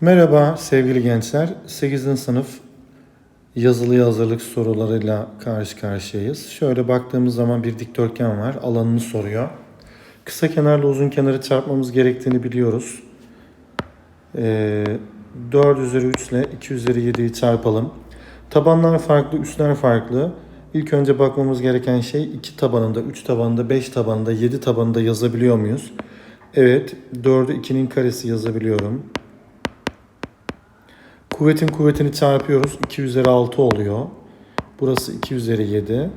Merhaba sevgili gençler. 8. sınıf yazılı hazırlık sorularıyla karşı karşıyayız. Şöyle baktığımız zaman bir dikdörtgen var. Alanını soruyor. Kısa kenarla uzun kenarı çarpmamız gerektiğini biliyoruz. Ee, 4 üzeri 3 ile 2 üzeri 7'yi çarpalım. Tabanlar farklı, üstler farklı. İlk önce bakmamız gereken şey 2 tabanında, 3 tabanında, 5 tabanında, 7 tabanında yazabiliyor muyuz? Evet, 4'ü 2'nin karesi yazabiliyorum. Kuvvetin kuvvetini çarpıyoruz. 2 üzeri 6 oluyor. Burası 2 üzeri 7.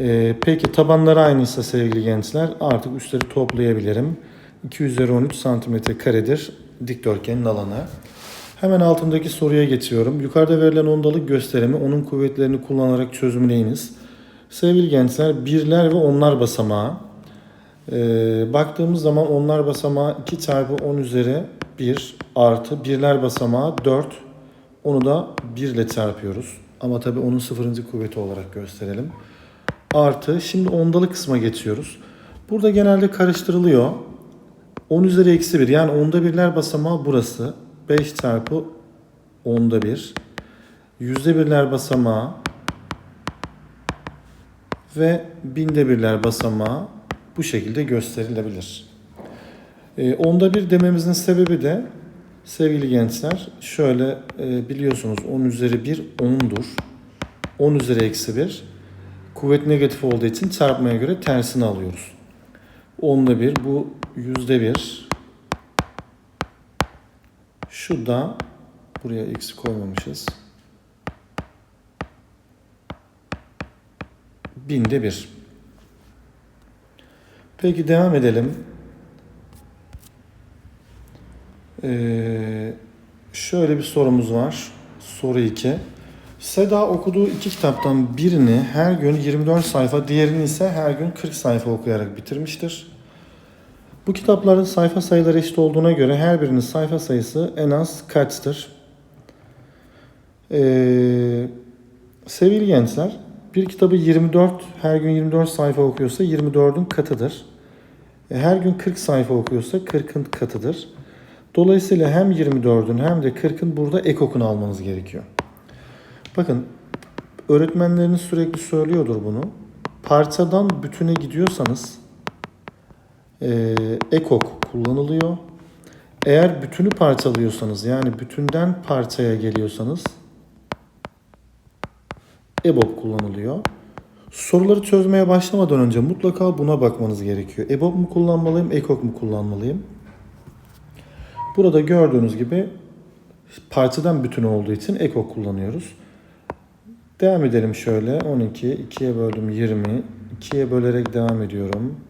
Ee, peki tabanları aynıysa sevgili gençler artık üstleri toplayabilirim. 2 üzeri 13 santimetre karedir dikdörtgenin alanı. Hemen altındaki soruya geçiyorum. Yukarıda verilen ondalık gösterimi onun kuvvetlerini kullanarak çözümleyiniz. Sevgili gençler birler ve onlar basamağı. Ee, baktığımız zaman onlar basamağı 2 çarpı 10 üzeri 1 artı birler basamağı 4. Onu da 1 ile çarpıyoruz. Ama tabii onun sıfırıncı kuvveti olarak gösterelim. Artı şimdi ondalık kısma geçiyoruz. Burada genelde karıştırılıyor. 10 üzeri eksi 1 yani onda birler basamağı burası. 5 çarpı onda 1. Yüzde birler basamağı ve binde birler basamağı bu şekilde gösterilebilir. E, onda bir dememizin sebebi de sevgili gençler şöyle e, biliyorsunuz 10 üzeri 1 10'dur. 10 üzeri eksi 1 kuvvet negatif olduğu için çarpmaya göre tersini alıyoruz. Onda bir bu yüzde bir. Şu da buraya eksi koymamışız. Binde bir. Peki devam edelim. Ee, şöyle bir sorumuz var. Soru 2. Seda okuduğu iki kitaptan birini her gün 24 sayfa, diğerini ise her gün 40 sayfa okuyarak bitirmiştir. Bu kitapların sayfa sayıları eşit olduğuna göre her birinin sayfa sayısı en az kaçtır? Ee, sevgili gençler, bir kitabı 24, her gün 24 sayfa okuyorsa 24'ün katıdır. E, Her gün 40 sayfa okuyorsa 40'ın katıdır. Dolayısıyla hem 24'ün hem de 40'ın burada ek okunu almanız gerekiyor. Bakın öğretmenleriniz sürekli söylüyordur bunu. Parçadan bütüne gidiyorsanız e, ek ok kullanılıyor. Eğer bütünü parçalıyorsanız yani bütünden parçaya geliyorsanız EBOB kullanılıyor. Soruları çözmeye başlamadan önce mutlaka buna bakmanız gerekiyor. EBOB mu kullanmalıyım, EKOK mu kullanmalıyım? Burada gördüğünüz gibi parçadan bütün olduğu için EKOK kullanıyoruz. Devam edelim şöyle. 12, 2'ye böldüm 20. 2'ye bölerek devam ediyorum.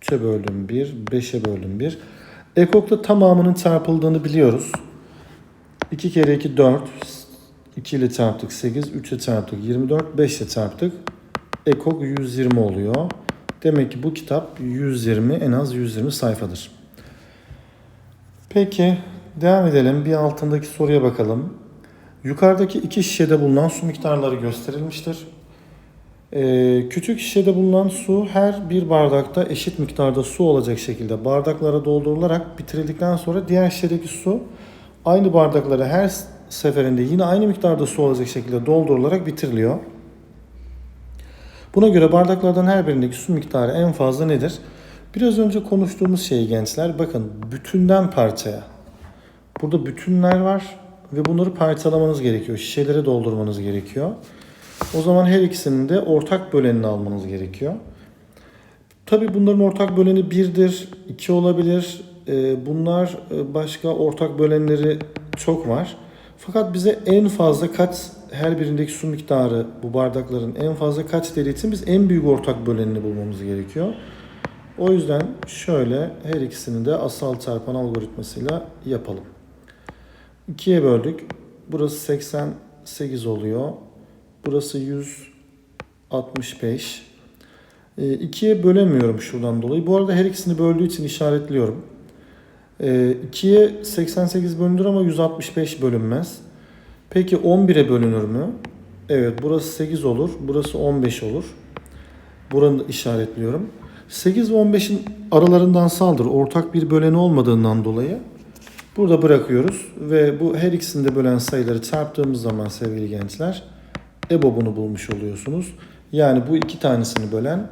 3'e böldüm 1, 5'e böldüm 1. EKOK'ta tamamının çarpıldığını biliyoruz. 2 kere 2 4, 2 ile çarptık 8, 3 ile çarptık 24, 5 ile çarptık. Ekok 120 oluyor. Demek ki bu kitap 120 en az 120 sayfadır. Peki devam edelim. Bir altındaki soruya bakalım. Yukarıdaki iki şişede bulunan su miktarları gösterilmiştir. Ee, küçük şişede bulunan su her bir bardakta eşit miktarda su olacak şekilde bardaklara doldurularak bitirildikten sonra diğer şişedeki su aynı bardaklara her seferinde yine aynı miktarda su olacak şekilde doldurularak bitiriliyor. Buna göre bardaklardan her birindeki su miktarı en fazla nedir? Biraz önce konuştuğumuz şey gençler bakın bütünden parçaya. Burada bütünler var ve bunları parçalamanız gerekiyor. Şişelere doldurmanız gerekiyor. O zaman her ikisinin de ortak bölenini almanız gerekiyor. Tabii bunların ortak böleni 1'dir, 2 olabilir. Ee, Bunlar e, başka ortak bölenleri çok var. Fakat bize en fazla kaç her birindeki su miktarı bu bardakların en fazla kaç dediği için biz en büyük ortak bölenini bulmamız gerekiyor. O yüzden şöyle her ikisini de asal çarpan algoritmasıyla yapalım. 2'ye böldük. Burası 88 oluyor. Burası 165. 2'ye bölemiyorum şuradan dolayı. Bu arada her ikisini böldüğü için işaretliyorum. 2'ye 88 bölünür ama 165 bölünmez. Peki 11'e bölünür mü? Evet burası 8 olur. Burası 15 olur. Buranı da işaretliyorum. 8 ve 15'in aralarından saldır. Ortak bir böleni olmadığından dolayı burada bırakıyoruz. Ve bu her ikisini de bölen sayıları çarptığımız zaman sevgili gençler EBOB'unu bulmuş oluyorsunuz. Yani bu iki tanesini bölen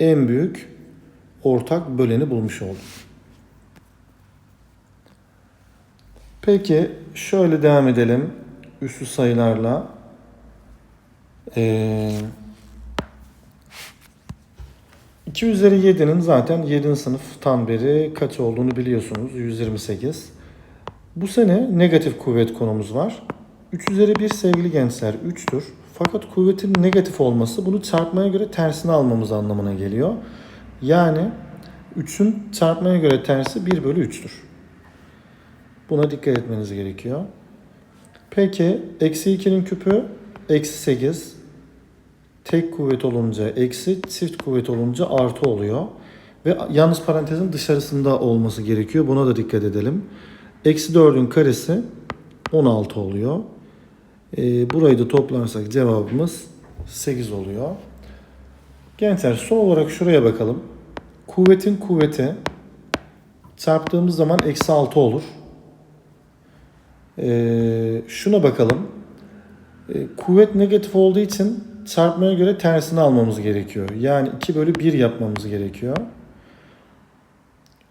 en büyük ortak böleni bulmuş olduk. Peki şöyle devam edelim üslü sayılarla. Ee, 2 üzeri 7'nin zaten 7. sınıftan beri kaç olduğunu biliyorsunuz. 128. Bu sene negatif kuvvet konumuz var. 3 üzeri 1 sevgili gençler 3'tür. Fakat kuvvetin negatif olması bunu çarpmaya göre tersini almamız anlamına geliyor. Yani 3'ün çarpmaya göre tersi 1 bölü 3'tür. Buna dikkat etmeniz gerekiyor. Peki eksi 2'nin küpü eksi 8. Tek kuvvet olunca eksi, çift kuvvet olunca artı oluyor. Ve yalnız parantezin dışarısında olması gerekiyor. Buna da dikkat edelim. Eksi 4'ün karesi 16 oluyor. Ee, burayı da toplarsak cevabımız 8 oluyor. Gençler son olarak şuraya bakalım. Kuvvetin kuvveti çarptığımız zaman eksi 6 olur. Ee, şuna bakalım. Ee, kuvvet negatif olduğu için çarpmaya göre tersini almamız gerekiyor. Yani 2 bölü 1 yapmamız gerekiyor.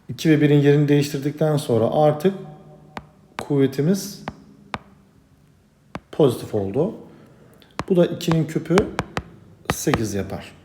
2 ve 1'in yerini değiştirdikten sonra artık kuvvetimiz pozitif oldu. Bu da 2'nin küpü 8 yapar.